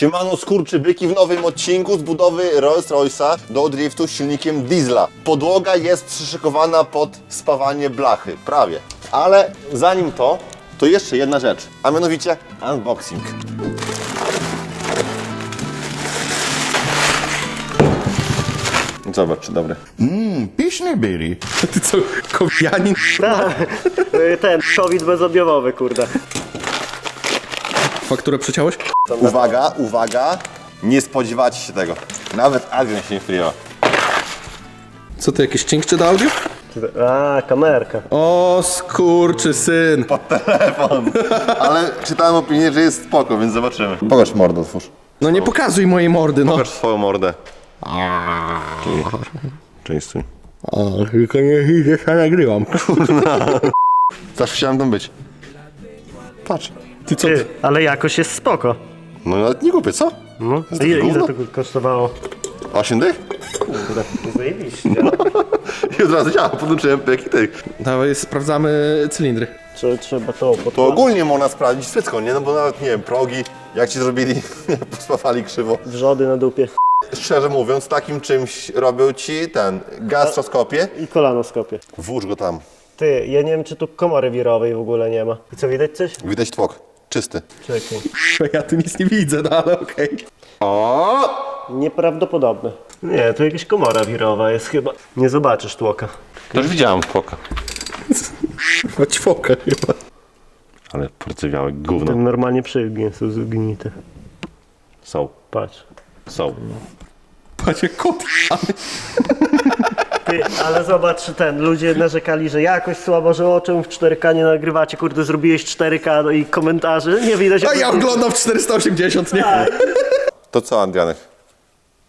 Siemano skurczybyki w nowym odcinku z budowy Rolls-Royce'a do driftu z silnikiem diesla. Podłoga jest przyszykowana pod spawanie blachy, prawie. Ale zanim to, to jeszcze jedna rzecz, a mianowicie unboxing. Zobacz, czy dobre. Pyszne byli. Ty co, kowianin? Y, Ten, COVID bezobjawowy, kurde. Fakturę przeciąłeś? Uwaga, uwaga, nie spodziewacie się tego. Nawet Adrian się nie spodziewa. Co to, jakieś cięższe do audio? A, kamerka. O, skurczy syn. Telefon. Ale czytałem opinię, że jest spoko, więc zobaczymy. Pokaż mordę, otwórz. No nie pokazuj mojej mordy, no. Pokaż swoją mordę. Częstuj. O, tylko nie widzę, co nagrywam. Zawsze chciałem tam być. Patrz. Ty co? Ty, ale jakoś jest spoko. No nawet nie kupię, co? No. Jest takie Ile, ile gówno? to kosztowało? 8 dych? Kurde, zajebiście. I od razu działa, podłączyłem jaki tych. Dawaj, sprawdzamy cylindry. Czy trzeba to To podkładać? ogólnie można sprawdzić wszystko, nie? No bo nawet, nie wiem, progi, jak ci zrobili, pospawali krzywo. Wrzody na dupie Szczerze mówiąc, takim czymś robią ci ten gastroskopię. i kolanoskopie. Włóż go tam. Ty, ja nie wiem, czy tu komory wirowej w ogóle nie ma. I co, widać coś? Widać tłok. Czysty. Czekaj. Ja tu nic nie widzę, no ale okej. O! Nieprawdopodobne. Nie, tu jakaś komora wirowa jest chyba. Nie zobaczysz tłoka. To już widziałem tłoka. Chyba ćwoka chyba. Ale porcewiałe gówno. Ten normalnie przygnie, są zgnite. Są. Patrz. Są. Patrz jak kot. Ty, ale zobacz, ten, ludzie narzekali, że jakoś słabo, że o czym w 4K nie nagrywacie, kurde, zrobiłeś 4K no i komentarze, nie widać. A ja oglądam w 480, nie? To co, Andrianek?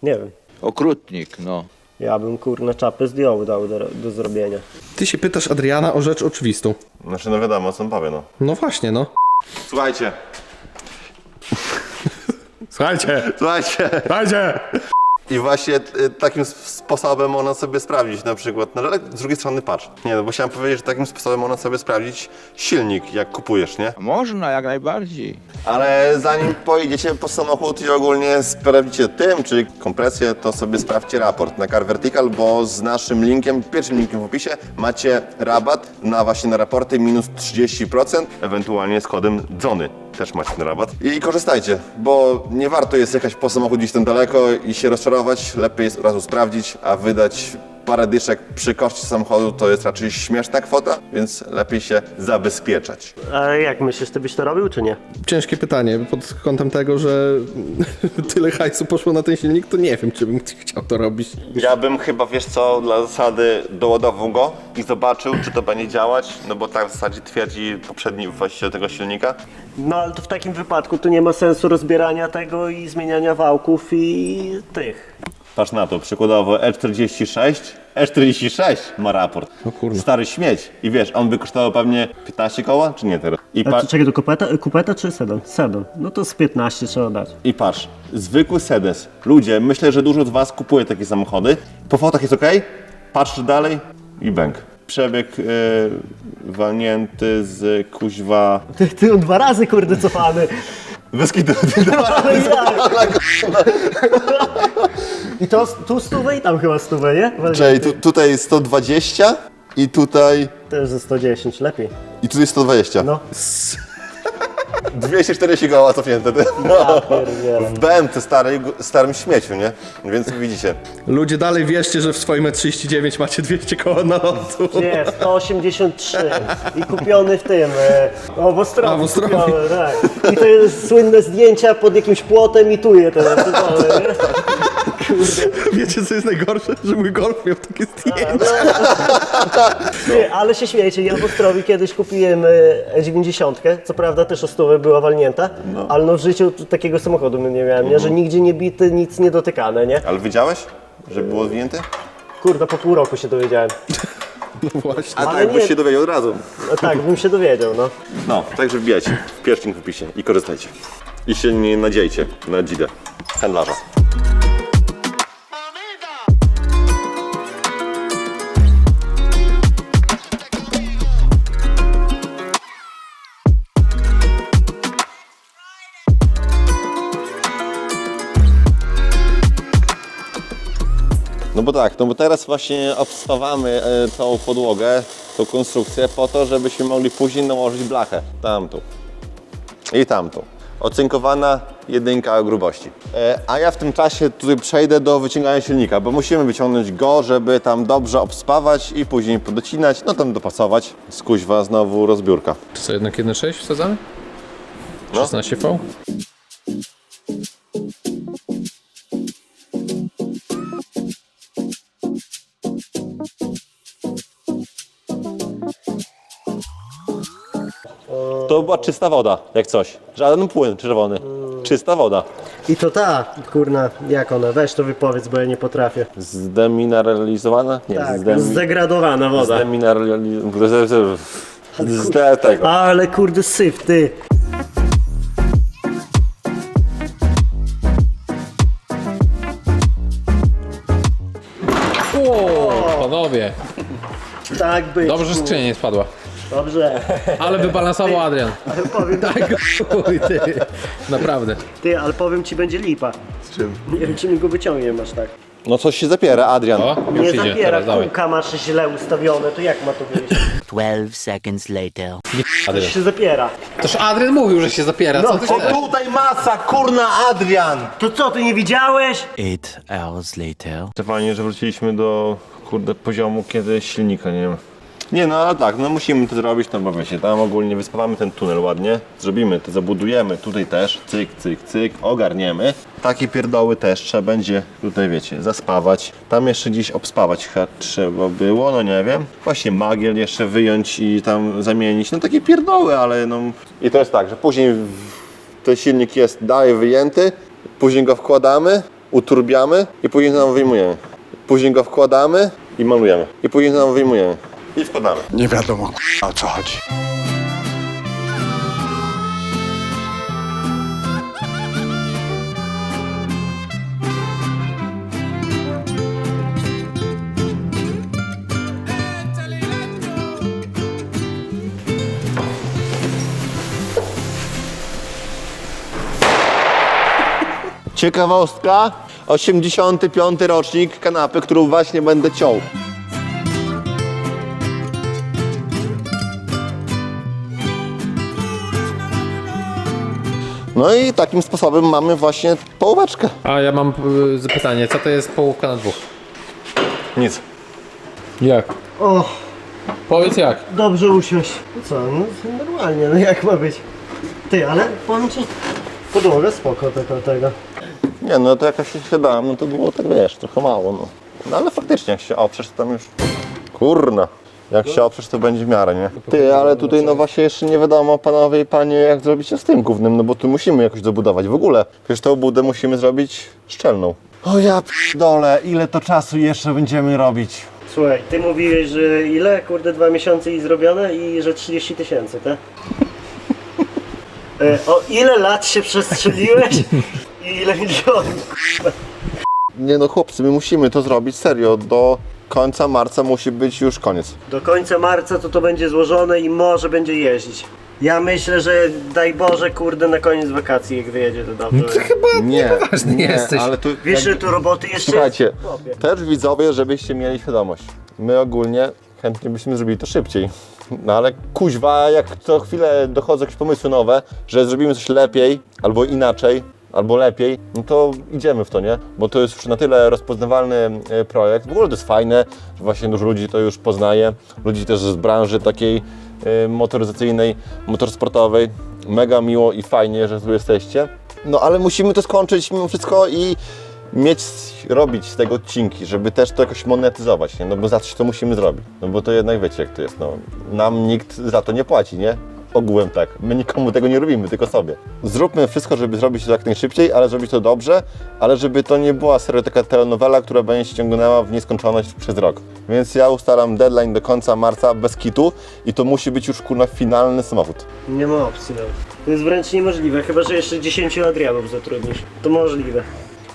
Nie wiem. Okrutnik, no. Ja bym, kurna, czapę zdjął dał do, do zrobienia. Ty się pytasz Adriana o rzecz oczywistą. Znaczy, no wiadomo, co on powie, no. No właśnie, no. Słuchajcie. Słuchajcie, Słuchajcie. słuchajcie. I właśnie y, takim sposobem można sobie sprawdzić na przykład, no ale z drugiej strony patrz. Nie, no bo chciałem powiedzieć, że takim sposobem można sobie sprawdzić silnik, jak kupujesz, nie? Można, jak najbardziej. Ale zanim pojedziecie po samochód i ogólnie sprawdzicie tym, czy kompresję, to sobie sprawdźcie raport na Car Vertical, bo z naszym linkiem, pierwszym linkiem w opisie, macie rabat na właśnie na raporty minus 30%, ewentualnie z kodem DZONY też macie ten rabat. I korzystajcie, bo nie warto jest jechać po samochód gdzieś tam daleko i się rozczarować, lepiej jest od razu sprawdzić, a wydać parę dyszek przy koszcie samochodu to jest raczej śmieszna kwota, więc lepiej się zabezpieczać. A jak myślisz, ty byś to robił, czy nie? Ciężkie pytanie, pod kątem tego, że tyle hajsu poszło na ten silnik, to nie wiem, czy bym chciał to robić. Ja bym chyba, wiesz co, dla zasady doładował go i zobaczył, czy to będzie działać, no bo tak w zasadzie twierdzi poprzedni właściciel tego silnika. No ale to w takim wypadku to nie ma sensu rozbierania tego i zmieniania wałków i tych. Patrz na to, przykładowo E46, E46 ma raport. O kurwa. Stary śmieć. I wiesz, on by kosztował pewnie 15 koła, czy nie teraz? I, A pa- to czekaj, to kupeta, kupeta czy sedan? Sedan. No to z 15 trzeba dać. I patrz, zwykły sedes. Ludzie, myślę, że dużo z was kupuje takie samochody. Po fotach jest ok, patrz dalej i bęk. Przebieg yy, walnięty z kuźwa Ty, ty on dwa razy kurde cofany. Ale jak? I to tu stówę i tam chyba stówę, nie? Czyli tu, tutaj 120 i tutaj Też ze 110, lepiej. i tutaj 120. No. 240 koła cofnięte. ty. Pierdzielę. W BMT starej, starym śmieciu, nie? Więc widzicie. Ludzie, dalej wierzcie, że w swoim 39 macie 200 koła na lotu. Nie, 183 i kupiony w tym, e, o w Ostrowi A, w Ostrowi. kupiony, tak. I to jest słynne zdjęcia pod jakimś płotem i tu je teraz? Wiecie, co jest najgorsze? Że mój golf miał takie zdjęcie. Ty, ale się śmiejecie, ja w Ostrowi kiedyś kupiłem e, 90, co prawda też o stówę była walnięta, ale no w życiu t- takiego samochodu nie miałem, nie? że nigdzie nie bity, nic nie dotykane, nie? Ale widziałeś, że było zwinięte? Kurde, po pół roku się dowiedziałem. No właśnie. A Ale tak, byś nie- się dowiedział od razu. No tak, bym się dowiedział, no. No, także wbijajcie link w opisie i korzystajcie. I się nie nadziejcie na dzidę handlarza. No bo tak, no bo teraz właśnie obstawamy e, tą podłogę, tą konstrukcję po to, żebyśmy mogli później nałożyć blachę. Tamtą. I tamtą. Ocynkowana jedynka grubości. E, a ja w tym czasie tutaj przejdę do wyciągania silnika, bo musimy wyciągnąć go, żeby tam dobrze obspawać i później podocinać, no tam dopasować. Skuźwa znowu rozbiórka. Czy co, jednak 1.6 wsadzamy? No. 16V? To była czysta woda, jak coś. Żaden płyn czerwony. Czysta woda. I to ta, kurna, jak ona? Weź to wypowiedz, bo ja nie potrafię. Zdemineralizowana? Nie, Tak, zdemi... zdegradowana woda. Zdemineralizowana. Z tego. Ale kurde syf, ty. Tak być. Dobrze, że skrzynia nie spadła. Dobrze. Ale wybalansował Adrian. Ale powiem, Tak, chuj, ty. Naprawdę. ty, ale powiem ci, będzie lipa. Z czym? Nie wiem, czy mi go wyciągnie masz tak. No coś się zapiera, Adrian. O, Nie idzie zabiera, teraz, dawaj. kółka masz źle ustawione, to jak ma to wyjść? 12 seconds later. Adrian. się zapiera. Toż Adrian mówił, że się zapiera. Co ty No, chcesz? tutaj masa, kurna Adrian! To co, ty nie widziałeś? 8 hours later. Fajnie, że wróciliśmy do kurde poziomu, kiedy silnika nie ma. Nie no, ale tak, no musimy to zrobić, no bo wiecie, tam ogólnie wyspawamy ten tunel ładnie, zrobimy to, zabudujemy tutaj też, cyk, cyk, cyk, ogarniemy. Takie pierdoły też trzeba będzie tutaj, wiecie, zaspawać. Tam jeszcze gdzieś obspawać chyba trzeba było, no nie wiem. Właśnie magiel jeszcze wyjąć i tam zamienić, no takie pierdoły, ale no... I to jest tak, że później ten silnik jest dalej wyjęty, później go wkładamy, uturbiamy i później znowu wyjmujemy. Później go wkładamy i malujemy. I później znowu wyjmujemy. I wkładamy. Nie wiadomo k***a, o co chodzi. Ciekawostka. 85 rocznik kanapy, którą właśnie będę ciął. No i takim sposobem mamy właśnie połóweczkę. A ja mam y, zapytanie, co to jest połówka na dwóch? Nic. Jak? O, Powiedz jak. dobrze usiąść. No co, no normalnie, no jak ma być? Ty, ale powiem ci, podłoga spoko tego, tego. Nie no, to jakoś się dałem, no to było tak wiesz, trochę mało no. No ale faktycznie jak się oprzesz to tam już... Kurna. Jak się oprzesz to będzie w miarę, nie? Ty, ale tutaj no właśnie jeszcze nie wiadomo panowie i panie jak zrobić się z tym głównym, no bo tu musimy jakoś dobudować w ogóle. Przecież tą budę musimy zrobić szczelną. O ja dole, ile to czasu jeszcze będziemy robić? Słuchaj, ty mówiłeś, że ile? Kurde, dwa miesiące i zrobione i że 30 tysięcy, tak? E, o ile lat się przestrzeliłeś i ile milionów? Nie no chłopcy, my musimy to zrobić serio, do końca marca musi być już koniec. Do końca marca to to będzie złożone i może będzie jeździć. Ja myślę, że daj Boże, kurde, na koniec wakacji jak wyjedzie to dobrze. Nie, nie jesteś. ale tu... Wiesz, że tu roboty jeszcze... Słuchajcie, Chłopie. też widzowie, żebyście mieli świadomość. My ogólnie chętnie byśmy zrobili to szybciej. No ale kuźwa, jak co chwilę dochodzą jakieś pomysły nowe, że zrobimy coś lepiej, albo inaczej, albo lepiej, no to idziemy w to, nie? Bo to jest już na tyle rozpoznawalny e, projekt. W ogóle to jest fajne, że właśnie dużo ludzi to już poznaje. Ludzi też z branży takiej e, motoryzacyjnej, motorsportowej. Mega miło i fajnie, że tu jesteście. No ale musimy to skończyć mimo wszystko i mieć, robić z tego odcinki, żeby też to jakoś monetyzować, nie? No bo za coś to musimy zrobić. No bo to jednak wiecie jak to jest, no. Nam nikt za to nie płaci, nie? Ogółem tak. My nikomu tego nie robimy, tylko sobie. Zróbmy wszystko, żeby zrobić to jak najszybciej, ale zrobić to dobrze, ale żeby to nie była serio taka telenowela, która będzie się ciągnęła w nieskończoność przez rok. Więc ja ustalam deadline do końca marca bez kitu i to musi być już kurna finalny samochód. Nie ma opcji nawet. To jest wręcz niemożliwe, chyba że jeszcze 10 Adrianów zatrudnisz. To możliwe.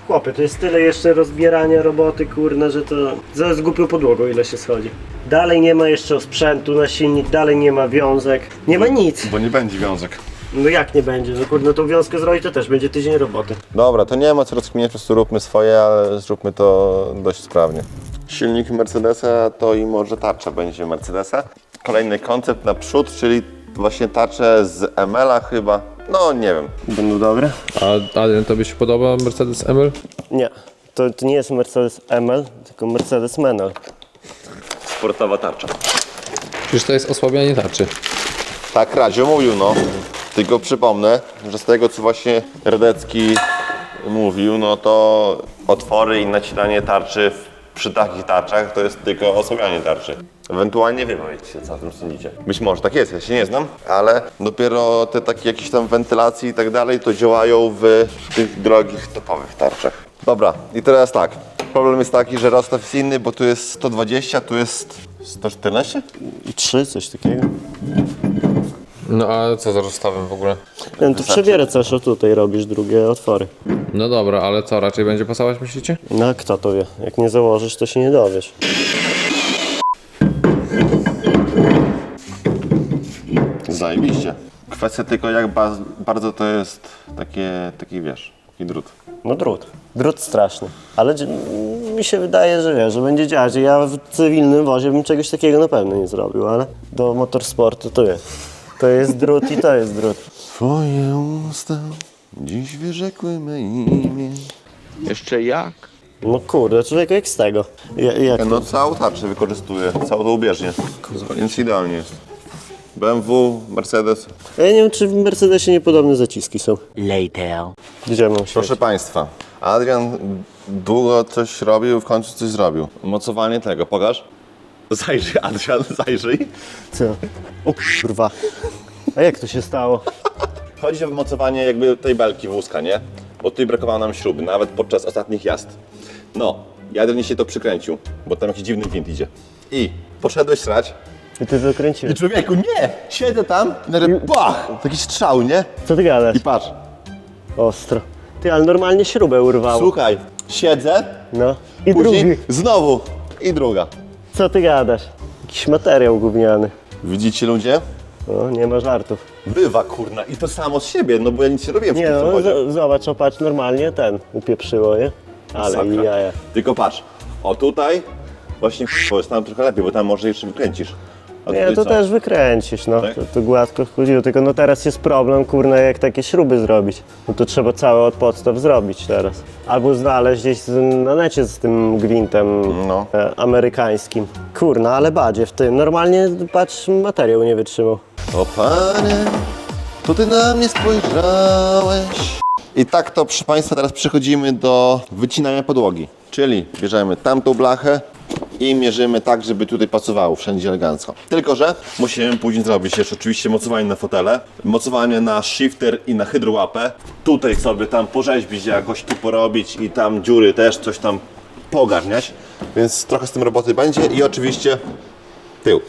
Chłopie, to jest tyle jeszcze rozbierania roboty, kurne, że to za z głupią podłogą ile się schodzi. Dalej nie ma jeszcze sprzętu na silnik, dalej nie ma wiązek, nie ma nic. Bo nie będzie wiązek. No jak nie będzie? No kurde, no tą wiązkę zrobić to też będzie tydzień roboty. Dobra, to nie ma co rozkminiać, po prostu róbmy swoje, ale zróbmy to dość sprawnie. Silnik Mercedesa to i może tarcza będzie Mercedesa. Kolejny koncept na przód, czyli właśnie tarcze z ML-a chyba. No nie wiem. Będą dobre? A Adrian, tobie się podoba Mercedes ML? Nie. To, to nie jest Mercedes ML, tylko Mercedes Menel. Sportowa tarcza. Przecież to jest osłabianie tarczy. Tak Radzio mówił, no. Tylko przypomnę, że z tego co właśnie Redecki mówił, no to otwory i nacinanie tarczy w- przy takich tarczach to jest tylko osłabianie tarczy. Ewentualnie wy powiedzcie, co o tym sądzicie. Być może tak jest, ja się nie znam, ale dopiero te takie jakieś tam wentylacje i tak dalej to działają w tych drogich, topowych tarczach. Dobra, i teraz tak. Problem jest taki, że rozstaw jest inny, bo tu jest 120, tu jest 114? I trzy, coś takiego. No a co za rozstawem w ogóle? Nie, no to przebierę coś, o tutaj robisz drugie otwory. No dobra, ale co, raczej będzie pasować myślicie? No a kto to wie? Jak nie założysz, to się nie dowiesz. Zajebiście. Kwestia tylko jak ba- bardzo to jest takie, taki wiesz, taki drut. No drut. Drut straszny. Ale dzi- mi się wydaje, że wiesz, że będzie działać. Ja w cywilnym wozie bym czegoś takiego na pewno nie zrobił, ale do motorsportu to jest. To jest drut i to jest drut. Twoje usta dziś wyrzekły me imię. Jeszcze jak? No kurde, człowiek jak z tego. Ja, jak No całą tarczę wykorzystuję, całą tą ubieżnię. Więc idealnie jest. BMW, Mercedes. Ja nie wiem, czy w Mercedesie niepodobne zaciski są. Later. Gdzie mam się? Proszę Państwa, Adrian długo coś robił, w końcu coś zrobił. Mocowanie tego, pokaż. Zajrzyj, Adrian, zajrzyj. Co? O kurwa. A jak to się stało? Chodzi o wymocowanie jakby tej belki wózka, nie? Bo tutaj brakowało nam śruby, nawet podczas ostatnich jazd. No, Adrian się to przykręcił, bo tam jakiś dziwny gwint idzie. I poszedłeś srać. I ty to kręciłeś. I człowieku, nie! Siedzę tam i nagle bach! Taki strzał, nie? Co ty gadasz? I patrz, Ostro. Ty, ale normalnie śrubę urwało. słuchaj, siedzę, No. I później drugi. znowu i druga. Co ty gadasz? Jakiś materiał gówniany. Widzicie ludzie? No, nie ma żartów. Bywa kurna i to samo z siebie, no bo ja nic nie robiłem w Nie tym no, samochodzie. z- zobacz, opatrz, normalnie ten upieprzyło, nie? Ale Masakra. jaja. Tylko patrz, o tutaj właśnie bo jest tam trochę lepiej, bo tam może jeszcze wykręcisz. A Nie, tutaj to co? też wykręcisz, no. Tak? To, to gładko chodziło, tylko no teraz jest problem, kurna, jak takie śruby zrobić. No to trzeba całe od podstaw zrobić teraz. Albo znaleźć gdzieś z, na necie z tym gwintem No. e, amerykańskim. Kurna, ale badzie w tym. Normalnie, patrz, materiał nie wytrzymał. O panie, to ty na mnie spojrzałeś. I tak to, proszę Państwa, teraz przechodzimy do wycinania podłogi. Czyli bierzemy tamtą blachę i mierzymy tak, żeby tutaj pasowało wszędzie elegancko. Tylko, że musimy później zrobić jeszcze oczywiście mocowanie na fotele, mocowanie na shifter i na hydrołapę. Tutaj sobie tam porzeźbić jakoś tu porobić i tam dziury też coś tam pogarniać. Więc trochę z tym roboty będzie i oczywiście tył.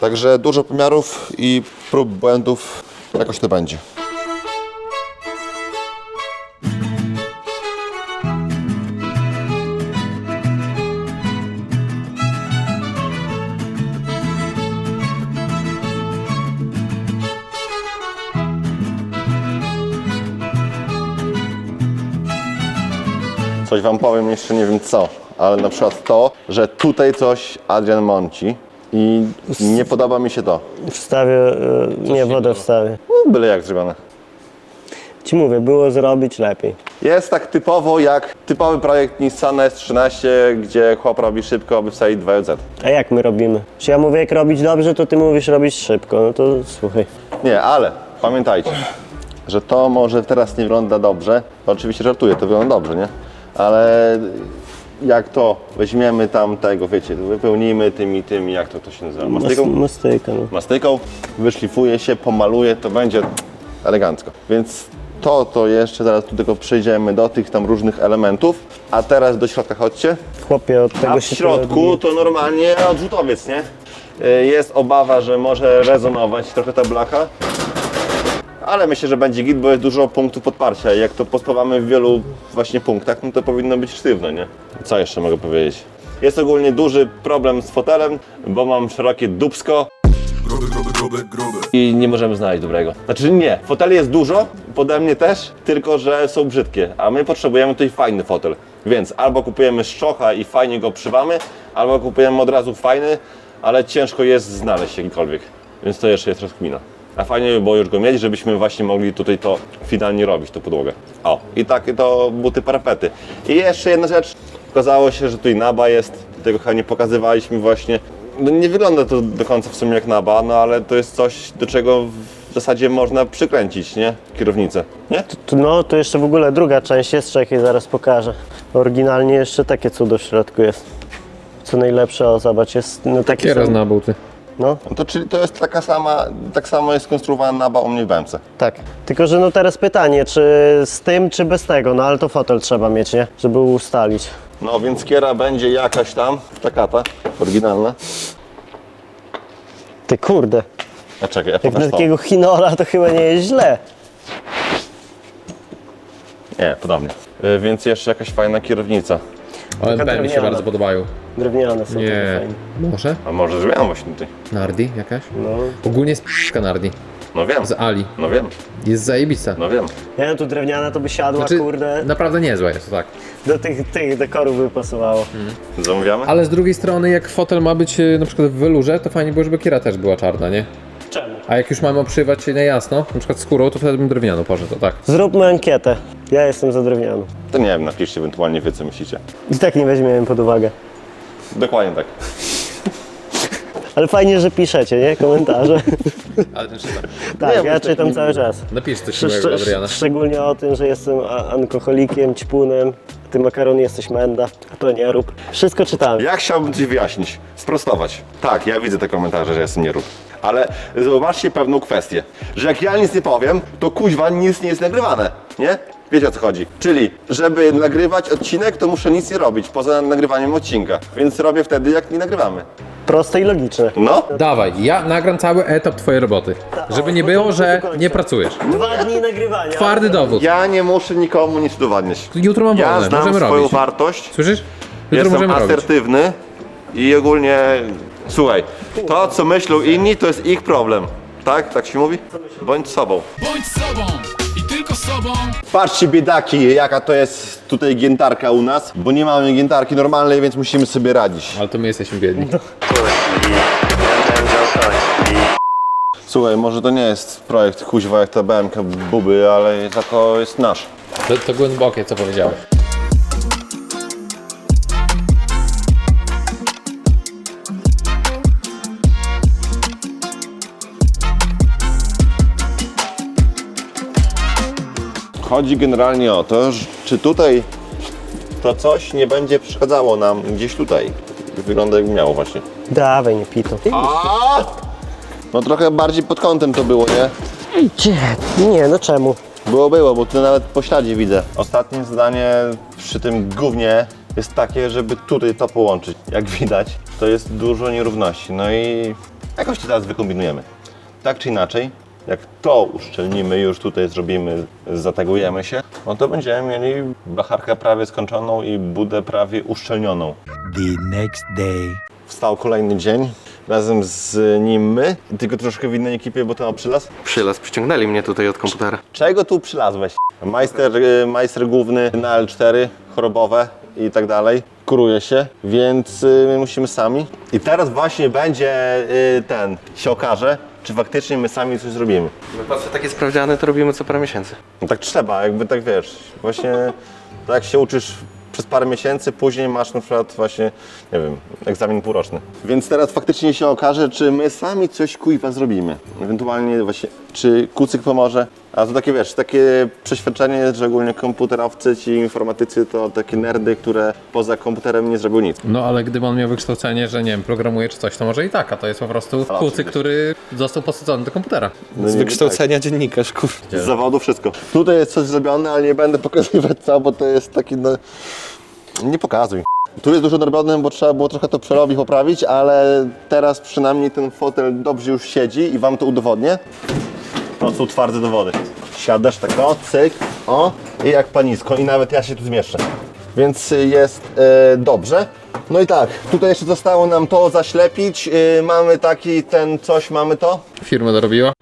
Także dużo pomiarów i prób błędów jakoś to będzie. Coś wam powiem, jeszcze nie wiem co, ale na przykład to, że tutaj coś Adrian mąci i nie podoba mi się to. Wstawię, e, nie, wodę wstawię. No, byle jak zrobione. Ci mówię, było zrobić lepiej. Jest tak typowo jak typowy projekt Nissan S13, gdzie chłop robi szybko, aby wsadzić 2JZ. A jak my robimy? Czy ja mówię, jak robić dobrze, to ty mówisz robić szybko. No to słuchaj. Nie, ale pamiętajcie, że to może teraz nie wygląda dobrze. Oczywiście żartuję, to wygląda dobrze, nie? Ale jak to weźmiemy tam tego, wiecie, wypełnimy tym i tym, jak to, to się nazywa? Mastyką? Mas- Mastyka, no. mastyką, wyszlifuje się, pomaluje, to będzie elegancko. Więc to, to jeszcze zaraz tu tylko przejdziemy do tych tam różnych elementów. A teraz do środka chodźcie. Chłopie, od tego A w się środku to normalnie odrzutowiec, nie? Y, Jest obawa, że może rezonować trochę ta blacha. Ale myślę, że będzie git, bo jest dużo punktów podparcia. Jak to pospawamy w wielu właśnie punktach, no to powinno być sztywno, nie? Co jeszcze mogę powiedzieć? Jest ogólnie duży problem z fotelem, bo mam szerokie dubsko. I nie możemy znaleźć dobrego. Znaczy nie, foteli jest dużo, pode mnie też, tylko że są brzydkie, a my potrzebujemy tutaj fajny fotel. Więc albo kupujemy szczocha i fajnie go przywamy, albo kupujemy od razu fajny, ale ciężko jest znaleźć jakikolwiek. Więc to jeszcze jest rozkmina. A fajnie by było już go mieć, żebyśmy właśnie mogli tutaj to finalnie robić, tą podłogę. O, i takie to buty parapety. I jeszcze jedna rzecz. Okazało się, że tutaj naba jest, tego chyba nie pokazywaliśmy właśnie. No nie wygląda to do końca w sumie jak naba, no ale to jest coś, do czego w zasadzie można przykręcić, nie? Kierownicę, nie? No, tu jeszcze w ogóle druga część jest, czekaj, zaraz pokażę. Oryginalnie jeszcze takie cudo w środku jest. Co najlepsze, o zobacz, jest no, taki Kieras sam, na buty. No, to czyli to jest taka sama, tak samo jest skonstruowana naba u mnie w tak. Tylko, że no teraz pytanie, czy z tym, czy bez tego, no ale to fotel trzeba mieć, nie? Żeby ustalić. No więc kiera będzie jakaś tam, taka ta, oryginalna. Ty kurde, A czekaj, ja jak na pokażę to. takiego chinola to chyba nie jest źle. Nie, podobnie. Y, Więc jeszcze jakaś fajna kierownica. B mi się drewniana. bardzo podobają. Drewniane są takie Nie. fajne. Może? A może zmieniam właśnie tutaj. Nardi jakaś? No. Ogólnie jest p***ka Nardi. No wiem, Z Ali. no wiem, Jest zajebista. no wiem. Nie no, tu drewniana to by siadła, Znaczy, kurde, naprawdę niezła jest, tak. do tych, tych dekorów by pasowało. Zamawiamy? Ale z drugiej strony, jak fotel ma być e, na przykład w welurze, to fajnie było, żeby kiera też była czarna, nie? Czemu? A jak już mamy obszywać na jasno, na przykład skórą, to wtedy bym drewnianą poszedł, to tak. Zróbmy ankietę. Ja jestem za drewnianą. To nie wiem, napiszcie ewentualnie wy co myślicie. I tak nie weźmiemy pod uwagę. Dokładnie tak. Ale fajnie, że piszecie, nie? Komentarze. Ale ten czyta. tak, Nie, bo ja to czytam nie- cały czas. Napisz coś Szcz- miłego dla Adriana. szczególnie o tym, że jestem a- alkoholikiem, ćpunem. Ty makaron jesteś menda, a to nie rób. Wszystko czytałem. Ja chciałbym coś wyjaśnić, sprostować. Tak, ja widzę te komentarze, że jestem nierób. Ale zobaczcie pewną kwestię, że jak ja nic nie powiem, to kuźwa nic nie jest nagrywane, nie? Wiecie o co chodzi. Czyli, żeby nagrywać odcinek, to muszę nic nie robić, poza nagrywaniem odcinka. Więc robię wtedy, jak nie nagrywamy. Proste i logiczne. No, Dawaj, ja nagram cały etap twojej roboty. Żeby nie było, że nie pracujesz. Dwa dni nagrywania. Twardy dowód. ja nie muszę nikomu nic udowadniać. Jutro mam Ja wolne, znam możemy swoją robić. wartość, Słyszysz? Jutro jestem możemy robić. asertywny i ogólnie, słuchaj, to co myślą inni, to jest ich problem. Tak? Tak się mówi? Bądź sobą. Bądź sobą tylko sobą. Patrzcie biedaki, jaka to jest tutaj giętarka u nas, bo nie mamy giętarki normalnej, więc musimy sobie radzić. Ale to my jesteśmy biedni. Słuchaj, może to nie jest projekt kuźwa jak ta BMK Buby, ale za to jest nasz. To, to głębokie, co powiedziałeś. Chodzi generalnie o to, czy tutaj to coś nie będzie przeszkadzało nam gdzieś tutaj. Wygląda jakby miało właśnie. Dawaj, nie pito. No trochę bardziej pod kątem to było, nie? Gdzie? Nie, no czemu? Było, było, bo tu nawet po śladzie widzę. Ostatnie zdanie przy tym gównie jest takie, żeby tutaj to połączyć. Jak widać, to jest dużo nierówności. No i jakoś to teraz wykombinujemy. Tak czy inaczej, jak to uszczelnimy, już tutaj zrobimy, zategujemy się, no to będziemy mieli blacharkę prawie skończoną i budę prawie uszczelnioną. The next day. Wstał kolejny dzień, razem z nim my, tylko troszkę w innej ekipie, bo to ma przylaz. Przylaz, przyciągnęli mnie tutaj od komputera. Czego tu przylazłeś? Majster, y, majster główny na L4, chorobowe i tak dalej. Kuruje się, więc y, my musimy sami. I teraz właśnie będzie y, ten, się okaże, czy faktycznie my sami coś zrobimy. My patrzę, takie sprawdziany to robimy co parę miesięcy. No tak trzeba, jakby tak wiesz, właśnie tak jak się uczysz przez parę miesięcy, później masz na przykład właśnie, nie wiem, egzamin półroczny. Więc teraz faktycznie się okaże, czy my sami coś kuźwa zrobimy. Ewentualnie właśnie, czy kucyk pomoże. A to takie wiesz, takie przeświadczenie, że ogólnie komputerowcy, ci informatycy to takie nerdy, które poza komputerem nie zrobią nic. No ale gdyby on miał wykształcenie, że nie wiem, programuje czy coś, to może i tak, a to jest po prostu kucy, oczywiście. który został posadzony do komputera. No Z nie- wykształcenia dziennikarz, kur... Z zawodu wszystko. Tutaj jest coś zrobione, ale nie będę pokazywać co, bo to jest taki no... Nie pokazuj. Tu jest dużo robione, bo trzeba było trochę to przerobić, poprawić, ale teraz przynajmniej ten fotel dobrze już siedzi i wam to udowodnię. To są twarde dowody. Siadasz tak o, cyk, o i jak panisko i nawet ja się tu zmieszczę. Więc y, jest e, dobrze. No i tak, tutaj jeszcze zostało nam to zaślepić. Yy, mamy taki ten coś, mamy to. Firma dorobiła.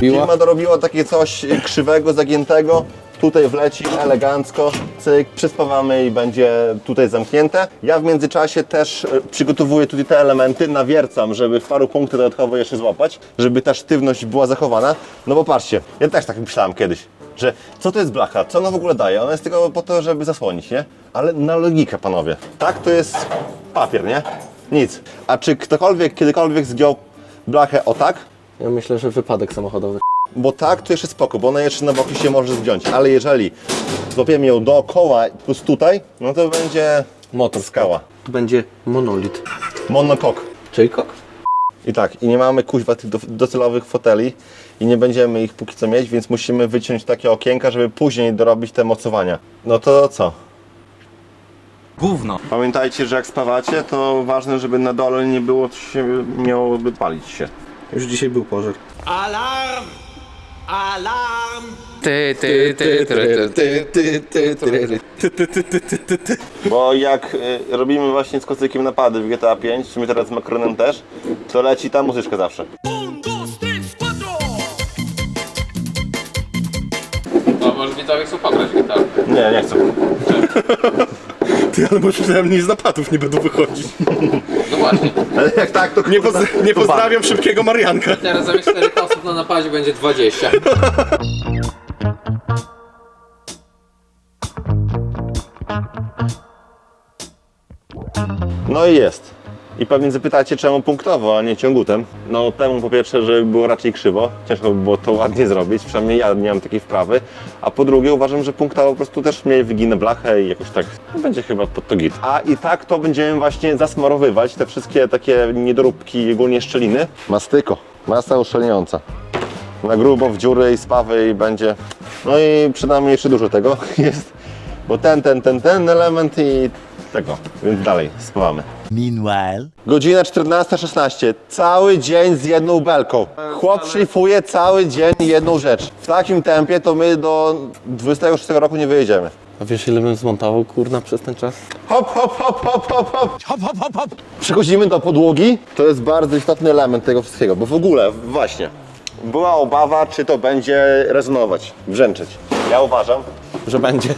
Firma dorobiła takie coś y, krzywego, zagiętego. Tutaj wleci elegancko, cyk, przyspawamy i będzie tutaj zamknięte. Ja w międzyczasie też y, przygotowuję tutaj te elementy, nawiercam, żeby w paru punktach dodatkowo jeszcze złapać, żeby ta sztywność była zachowana. No bo patrzcie, ja też tak myślałem kiedyś, że co to jest blacha, co ona w ogóle daje? Ona jest tylko po to, żeby zasłonić, nie? Ale na logikę, panowie. Tak, to jest papier, nie? Nic. A czy ktokolwiek kiedykolwiek zgiął blachę o tak? Ja myślę, że wypadek samochodowy. Bo tak, to jeszcze spoko, bo ona jeszcze na boki się może zdjąć, ale jeżeli złapiemy ją dookoła plus tutaj, no to będzie Motor. skała. Tu będzie monolit. Monokok. Czyli kok? I tak, i nie mamy kuźwa tych do- docelowych foteli i nie będziemy ich póki co mieć, więc musimy wyciąć takie okienka, żeby później dorobić te mocowania. No to co? Gówno. Pamiętajcie, że jak spawacie, to ważne, żeby na dole nie było, to się miałoby palić się. Już dzisiaj był pożar. Alarm! Alarm! Ty, ty, ty, ty, ty, ty. Bo jak y, robimy właśnie z kocykiem napady w GTA 5, w sumie teraz z Macronem też, to leci ta muzyczka zawsze. Un, dos, tres, cuatro! No, może widzowie chcą pograć gitarę. Nie, nie chcę. Ty, ale może nie z napadów nie będą wychodzić. No właśnie. Ale jak tak, to Nie, poz- nie pozdrawiam szybkiego Marianka. Teraz zamiast 4 osób na napadzie będzie 20. No i jest. I pewnie zapytacie, czemu punktowo, a nie ciągutem. No temu po pierwsze, że było raczej krzywo. Ciężko by było to ładnie zrobić, przynajmniej ja nie mam takiej wprawy. A po drugie uważam, że punktowo po prostu też mniej wyginę blachę i jakoś tak no, będzie chyba pod to git. A i tak to będziemy właśnie zasmarowywać te wszystkie takie niedoróbki, ogólnie szczeliny. Mastyko, masa uszczelniająca. Na grubo w dziury i spawy i będzie... No i przynajmniej jeszcze dużo tego jest. Bo ten, ten, ten, ten element i tego. Więc dalej, spawamy. Meanwhile. Godzina 14.16. Cały dzień z jedną belką. Chłop szlifuje cały dzień jedną rzecz. W takim tempie to my do 26 roku nie wyjedziemy. A wiesz ile bym zmontował kurna przez ten czas? Hop, hop, hop, hop, hop, hop. Hop, hop, hop, hop. Przechodzimy do podłogi. To jest bardzo istotny element tego wszystkiego, bo w ogóle, właśnie, była obawa, czy to będzie rezonować, brzęczeć. Ja uważam, Że będzie.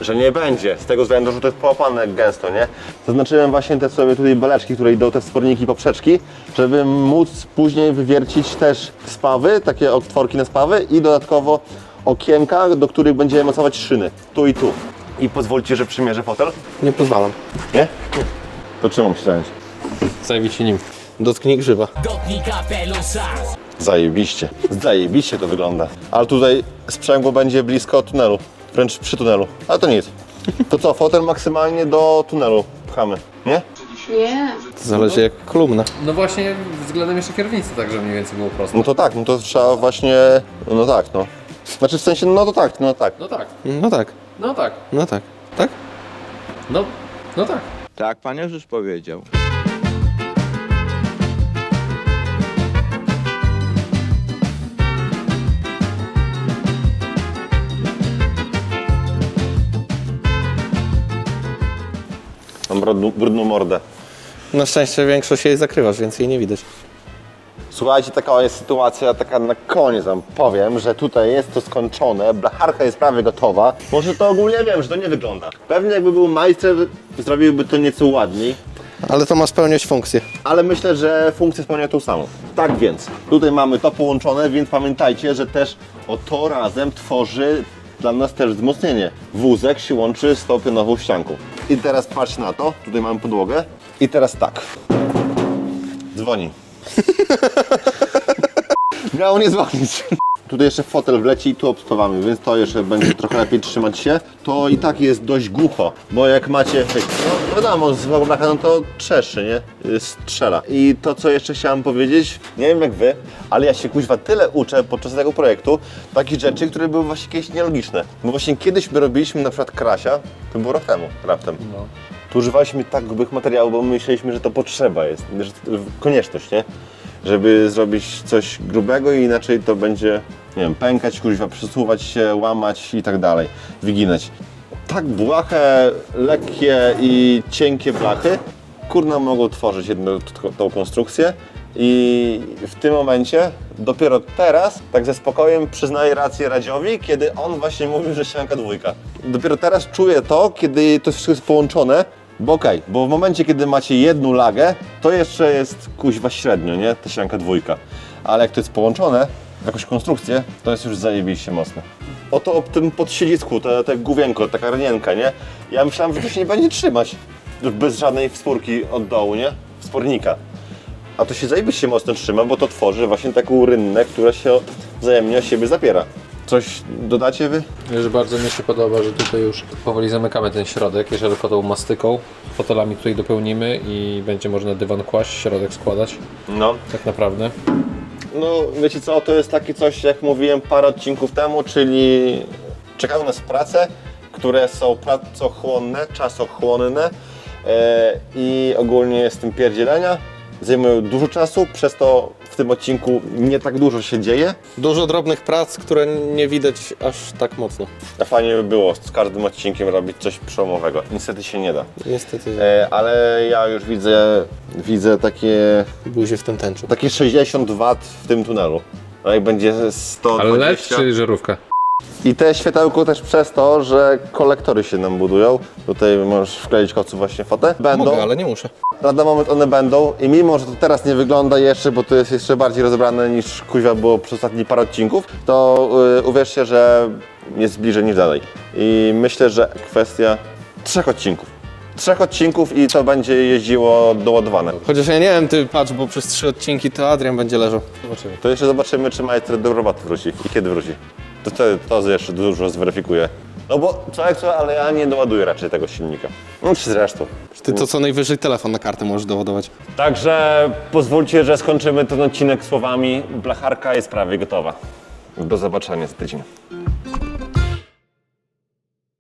Że nie będzie, z tego względu, że to jest połapane gęsto, nie? Zaznaczyłem właśnie te sobie tutaj beleczki, które idą te wsporniki poprzeczki, żeby móc później wywiercić też spawy, takie otworki na spawy i dodatkowo okienka, do których będziemy mocować szyny, tu i tu. I pozwólcie, że przymierzę fotel? Nie pozwalam. Nie? To czym mam się zająć? Zajmij się nim. Dotknij grzyba. Dotknij kapelusa! Zajebiście. Zajebiście to wygląda. Ale tutaj sprzęgło będzie blisko tunelu, wręcz przy tunelu. Ale to nic. To co, fotel maksymalnie do tunelu pchamy, nie? Nie. To zależy jak kolumna. No właśnie względem jeszcze kierownicy, tak żeby mniej więcej było prosto. No to tak, no to trzeba właśnie, no tak, no. Znaczy w sensie, no to tak, no tak. No tak, No tak, no tak, no tak. Tak? no, no tak. Tak, pan już powiedział. Mam brudną, brudną mordę. Na szczęście większość jej zakrywasz, więc jej nie widać. Słuchajcie, taka jest sytuacja, taka na koniec wam powiem, że tutaj jest to skończone, blacharka jest prawie gotowa. Może to ogólnie wiem, że to nie wygląda. Pewnie jakby był majster, zrobiłby to nieco ładniej, Ale to ma spełniać funkcję. ale myślę, że funkcję spełnia tą samą. Tak więc, tutaj mamy to połączone, więc pamiętajcie, że też o to razem tworzy dla nas też wzmocnienie. Wózek się łączy z tą pionową ścianką. I teraz patrz na to, tutaj mamy podłogę. I teraz tak. Dzwoni. Miało nie dzwonić. Tutaj jeszcze fotel wleci i tu obstawamy, więc to jeszcze będzie trochę lepiej trzymać się. To i tak jest dość głucho, bo jak macie, no wiadomo, z blacha no to trzeszy, nie? Y, Strzela. I to, co jeszcze chciałem powiedzieć, nie wiem jak wy, ale ja się kuźwa tyle uczę podczas tego projektu, takich rzeczy, które były właśnie kiedyś nielogiczne. Bo właśnie kiedyś my robiliśmy na przykład Krasia, to było rok temu, raptem. Tu używaliśmy tak grubych materiałów, bo myśleliśmy, że to potrzeba jest, że konieczność, nie? Żeby zrobić coś grubego i inaczej to będzie, nie wiem, pękać, kuźwa, przesuwać się, łamać i tak dalej, wyginać. Tak błahe, lekkie i cienkie blachy, kurna mogą tworzyć jedną tą konstrukcję i w tym momencie, dopiero teraz, tak ze spokojem przyznaję rację Radziowi, kiedy on właśnie mówił, że ścianka dwójka. Dopiero teraz czuję to, kiedy to wszystko jest połączone, bo okej, bo w momencie, kiedy macie jedną lagę, to jeszcze jest kuźwa średnio, nie? Ta ścianka dwójka. Ale jak to jest połączone w jakąś konstrukcję, to jest już zajebiście mocne. Oto o tym podsiedzisku, te, te główienko, taka ranienka, nie? Ja myślałem, że to się nie będzie trzymać. Bez żadnej wspórki od dołu, nie? Wspornika. A to się zajebiście mocno trzyma, bo to tworzy właśnie taką rynnę, która się wzajemnie o siebie zapiera. Coś dodacie wy? Wiesz, bardzo mi się podoba, że tutaj już powoli zamykamy ten środek, jeżeli tą mastyką, fotelami tutaj dopełnimy i będzie można dywan kłaść, środek składać, No. tak naprawdę. No, wiecie co, to jest takie coś, jak mówiłem parę odcinków temu, czyli czekają nas prace, które są pracochłonne, czasochłonne e, i ogólnie jest tym pierdzielenia. Zajmują dużo czasu, przez to w tym odcinku nie tak dużo się dzieje. Dużo drobnych prac, które nie widać aż tak mocno. A fajnie by było z każdym odcinkiem robić coś przełomowego. Niestety się nie da. Niestety E, ale ja już widzę, widzę takie, buzie w tym tęczu. takie 60 W w tym tunelu. A jak będzie 120... Ale LED czy żarówka? I te światełko też przez to, że kolektory się nam budują. Tutaj możesz wkleić kocu właśnie fotę. Będą, Mogę, ale nie muszę. lada moment one będą i mimo, że to teraz nie wygląda jeszcze, bo to jest jeszcze bardziej rozebrane niż kuźwa było przez ostatnie parę odcinków, to yy, uwierzcie, że jest bliżej niż dalej. I myślę, że kwestia trzech odcinków. Trzech odcinków i to będzie jeździło doładowane. Chociaż ja nie wiem, ty patrz, bo przez trzy odcinki to Adrian będzie leżał. Zobaczymy. To jeszcze zobaczymy, czy majster do roboty wróci i kiedy wróci. To wtedy to jeszcze dużo zweryfikuje. No bo człowiek co, ale ja nie doładuję raczej tego silnika. No czy zresztą. Ty to co najwyżej telefon na kartę możesz doładować. Także pozwólcie, że skończymy ten odcinek słowami blacharka jest prawie gotowa. Do zobaczenia za tydzień.